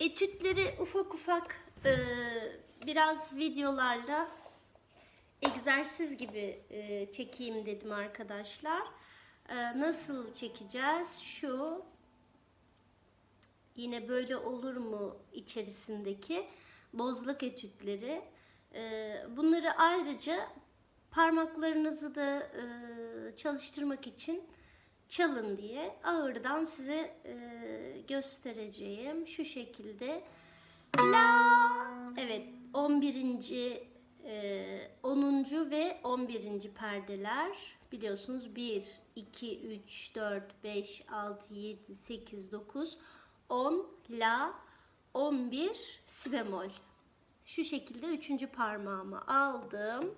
Etütleri ufak ufak e, biraz videolarla egzersiz gibi e, çekeyim dedim arkadaşlar. E, nasıl çekeceğiz? Şu yine böyle olur mu içerisindeki bozlak etütleri. E, bunları ayrıca parmaklarınızı da e, çalıştırmak için çalın diye ağırdan size e, göstereceğim. Şu şekilde. La. Evet 11. E, 10. ve 11. perdeler biliyorsunuz 1, 2, 3, 4, 5, 6, 7, 8, 9, 10 La, 11 Si bemol. Şu şekilde üçüncü parmağımı aldım.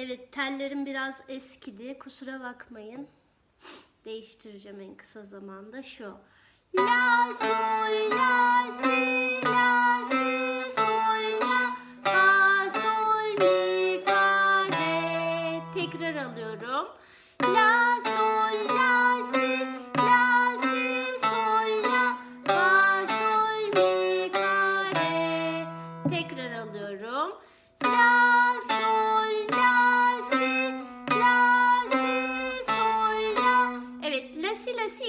Evet tellerim biraz eskidi. Kusura bakmayın. Değiştireceğim en kısa zamanda. Şu. La sol la si la si sol la fa sol mi fa re. Tekrar alıyorum. La sol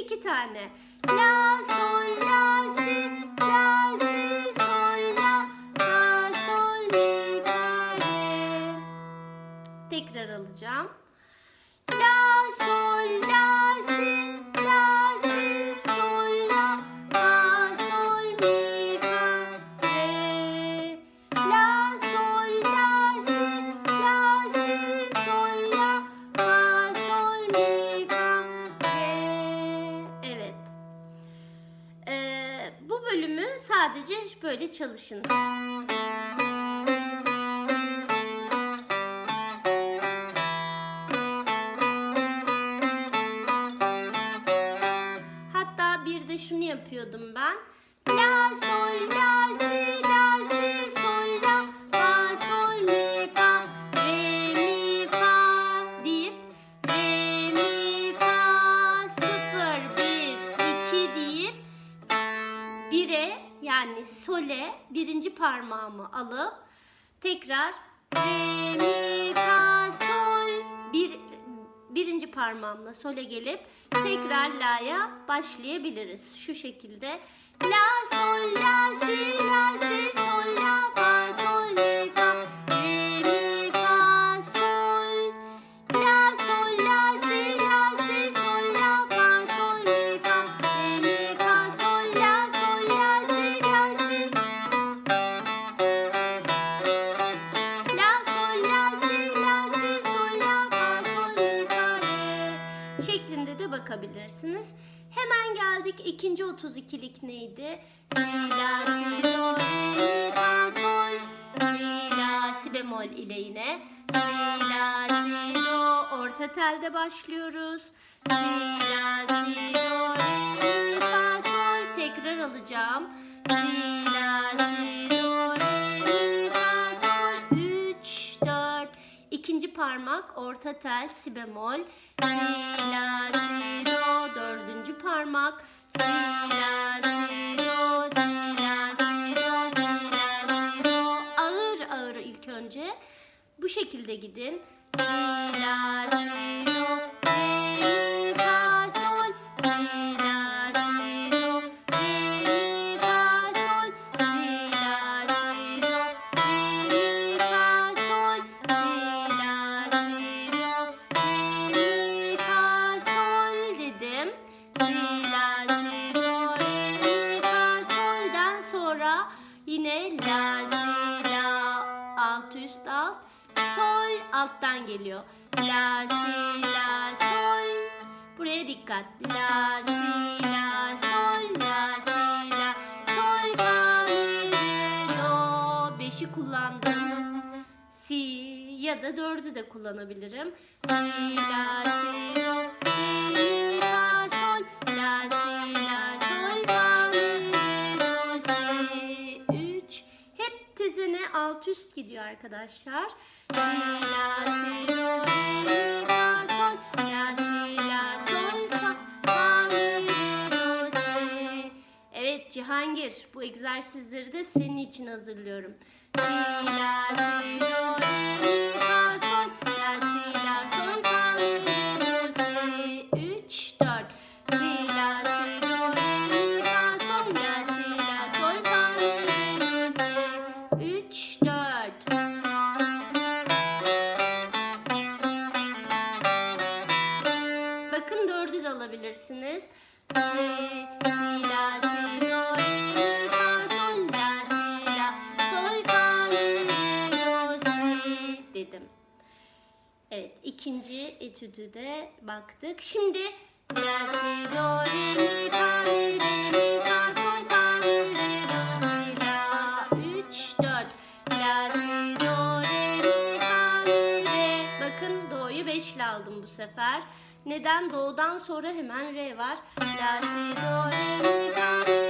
iki tane. La sol la si la si sol la fa sol mi fa re. Tekrar alacağım. La sol la sadece böyle çalışın. Hatta bir de şunu yapıyordum ben. La sol la si sole birinci parmağımı alıp tekrar re mi fa sol bir birinci parmağımla sole gelip tekrar la'ya başlayabiliriz. Şu şekilde. La sol la si la si sol la 32'lik neydi? Si la si do re mi fa sol. Si la si bemol ile yine. Si la si do orta telde başlıyoruz. Si la si do re mi fa sol. Tekrar alacağım. Si la si do re mi fa sol. 3 4 İkinci parmak orta tel si bemol. Si la si do dördüncü parmak la si do ağır ağır ilk önce bu şekilde gidin. Si la alt üst alt sol alttan geliyor. La si la sol. Buraya dikkat. La si la sol. La si la sol. Fa mi re do beşi kullandım. Si ya da dördü de kullanabilirim. Si la si do mi fa sol. La si alt üst gidiyor arkadaşlar si la si do re mi fa sol la si la sol fa fa mi do si Cihangir bu egzersizleri de senin için hazırlıyorum. Si, la, si, do, re, alabilirsiniz. Si, si, la, si, do, re, mi, fa, sol, la, si, la, sol, fa, re, do, si dedim. Evet, ikinci etüdü de baktık. Şimdi la, si, do, re, mi, fa, re, re, mi, fa, sol, fa, re, re, do, si, la. Üç, dört. La, si, do, re, mi, fa, re, re. Bakın do'yu beşli aldım bu sefer. Neden? Do'dan sonra hemen re var. La, si, do, re, mi, fa,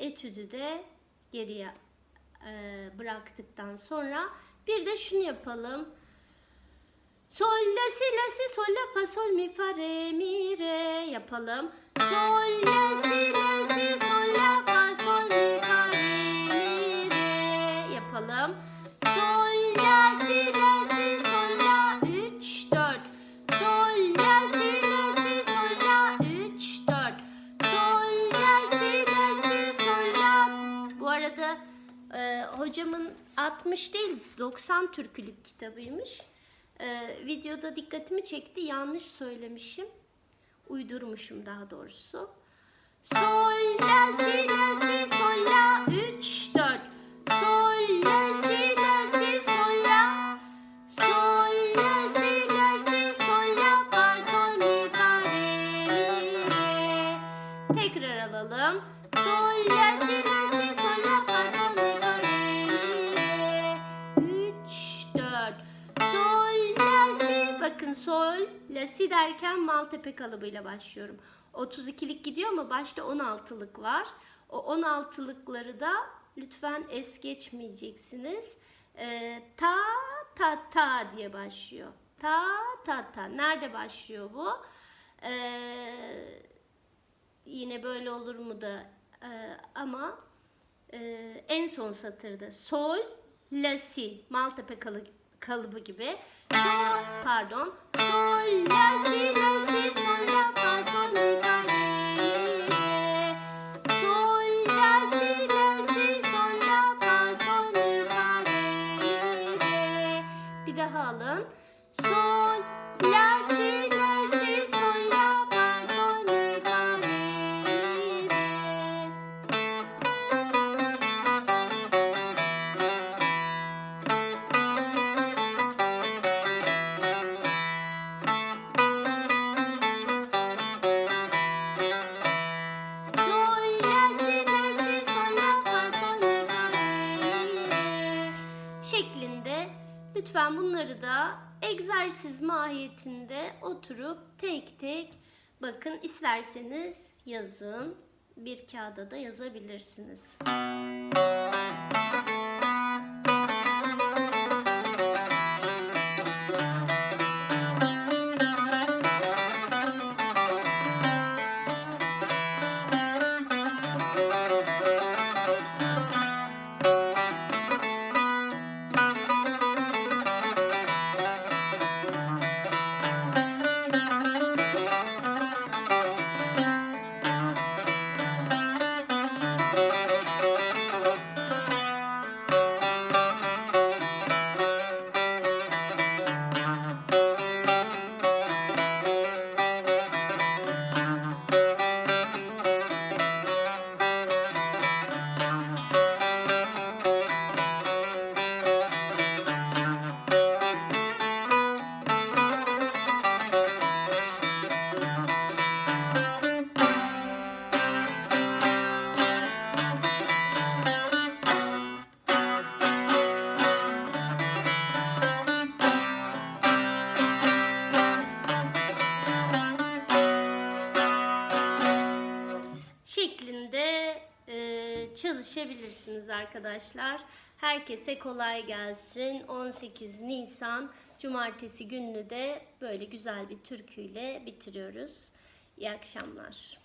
etüdü de geriye e, bıraktıktan sonra bir de şunu yapalım. Sol la si la si sol la fa sol mi fa re mi re yapalım. Sol la si la si sol 60 değil 90 türkülük kitabıymış. Ee, videoda dikkatimi çekti. Yanlış söylemişim. Uydurmuşum daha doğrusu. Sol, la, si, la, si, sol, la. 3, 4. Bakın sol, la, si derken Maltepe kalıbıyla başlıyorum. 32'lik gidiyor ama başta 16'lık var. O 16'lıkları da lütfen es geçmeyeceksiniz. Ee, ta, ta, ta diye başlıyor. Ta, ta, ta. Nerede başlıyor bu? Ee, yine böyle olur mu da e, ama e, en son satırda sol, la, si. Maltepe kalı, kalıbı gibi. Sol, pardon. Si, la, si, şeklinde lütfen bunları da egzersiz mahiyetinde oturup tek tek bakın isterseniz yazın bir kağıda da yazabilirsiniz. Çalışabilirsiniz arkadaşlar. Herkese kolay gelsin. 18 Nisan Cumartesi gününü de böyle güzel bir türküyle bitiriyoruz. İyi akşamlar.